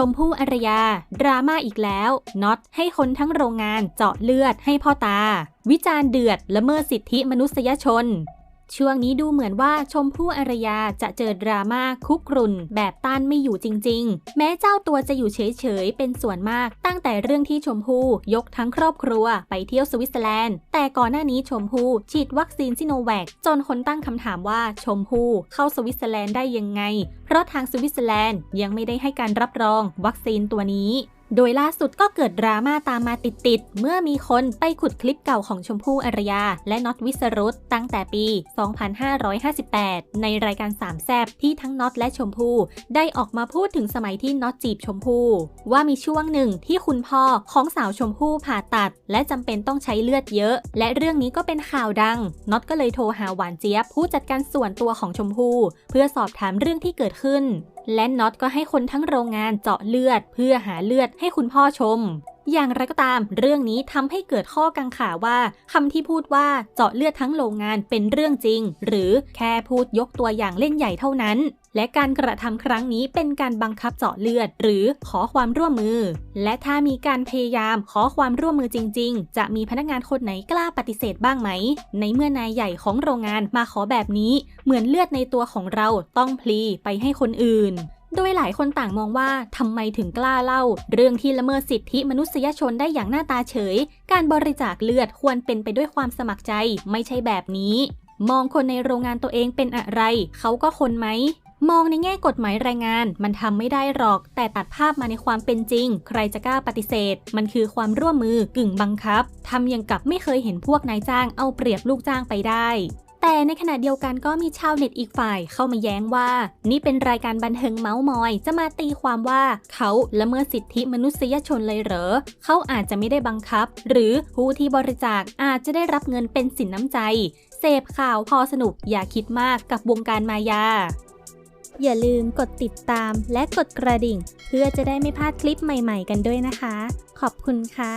ชมพู่อารยา ดราม่าอีกแล้วน็อตให้คนทั้งโรงงานเจาะเลือดให้พ่อตา วิจารณ์เดือดละเมิดสิทธิมนุษยชน ช่วงนี้ดูเหมือนว่าชมพู่อารยาจะเจอดราม่าคุกรุ่น แบบต้านไม่อยู่จริง ๆ แม้เจ้าตัวจะอยู่เฉย ๆ เป็นส่วนมาก ตั้งแต่เรื่องที่ชมพู่ยกทั้งครอบครัวไปเที่ยวสวิตเซอร์แลนด์ แต่ก่อนหน้านี้ชมพู่ฉีดวัคซีนซิโนแวคจนคนตั้งคำถามว่าชมพู่เข้าสวิตเซอร์แลนด์ได้ยังไง เพราะทางสวิตเซอร์แลนด์ยังไม่ได้ให้การรับรองวัคซีนตัวนี้ โดยล่าสุดก็เกิดดราม่าตามมาติดๆ เมื่อมีคนไปขุดคลิปเก่าของชมพู่อารยา และน็อตวิสรุตตั้งแต่ปี 2558 ในรายการสามแซบที่ทั้งน็อตและชมพู่ได้ออกมาพูดถึงสมัยที่น็อตจีบชมพู่ว่ามีช่วงหนึ่งที่คุณพ่อของสาวชมพู่ผ่าตัด และจำเป็นต้องใช้เลือดเยอะ และเรื่องนี้ก็เป็นข่าวดังน็อตก็เลยโทรหาหวานเจี๊ยบผู้จัดการส่วนตัวของชมพู่เพื่อสอบถามเรื่องที่เกิดขึ้น และน็อตก็ให้คนทั้งโรงงานเจาะเลือด เพื่อหาเลือดให้คุณพ่อชม อย่างไรก็ตามเรื่องนี้ทำให้เกิดข้อกังขาว่าคำที่พูดว่าเจาะเลือดทั้งโรงงานเป็นเรื่องจริง หรือแค่พูดยกตัวอย่างเล่นใหญ่เท่านั้น และการกระทำครั้งนี้เป็นการบังคับเจาะเลือด หรือขอความร่วมมือ และถ้ามีการพยายามขอความร่วมมือจริง ๆ จะมีพนักงานคนไหนกล้าปฏิเสธบ้างไหม ในเมื่อนายใหญ่ของโรงงานมาขอแบบนี้ เหมือนเลือดในตัวของเราต้องพลีไปให้คนอื่น โดยหลายคนต่างมองว่าทำไมถึงกล้าเล่า เรื่องที่ละเมิดสิทธิมนุษยชนได้อย่างหน้าตาเฉย การบริจาคเลือดควรเป็นไปด้วยความสมัครใจ ไม่ใช่แบบนี้ มองคนในโรงงานตัวเองเป็นอะไร เขาก็คนไหมมองในแง่กฎหมายแรงงานมันทำไม่ได้หรอก แต่ตัดภาพมาในความเป็นจริง ใครจะกล้าปฏิเสธ มันคือความร่วมมือกึ่งบังคับทำอย่างกับไม่เคยเห็นพวกนายจ้างเอาเปรียบลูกจ้างไปได้ แต่ในขณะเดียวกันก็มีชาวเน็ตอีกฝ่ายเข้ามาแย้งว่า นี่เป็นรายการบันเทิงเมาส์มอย จะมาตีความว่าเขาละเมิดสิทธิมนุษยชนเลยเหรอ เขาอาจจะไม่ได้บังคับ หรือผู้ที่บริจาคอาจจะได้รับเงินเป็นสินน้ำใจ เสพข่าวพอสนุกอย่าคิดมากกับวงการมายาอย่าลืมกดติดตามและกดกระดิ่ง เพื่อจะได้ไม่พลาดคลิปใหม่ ๆ กันด้วยนะคะ ขอบคุณค่ะ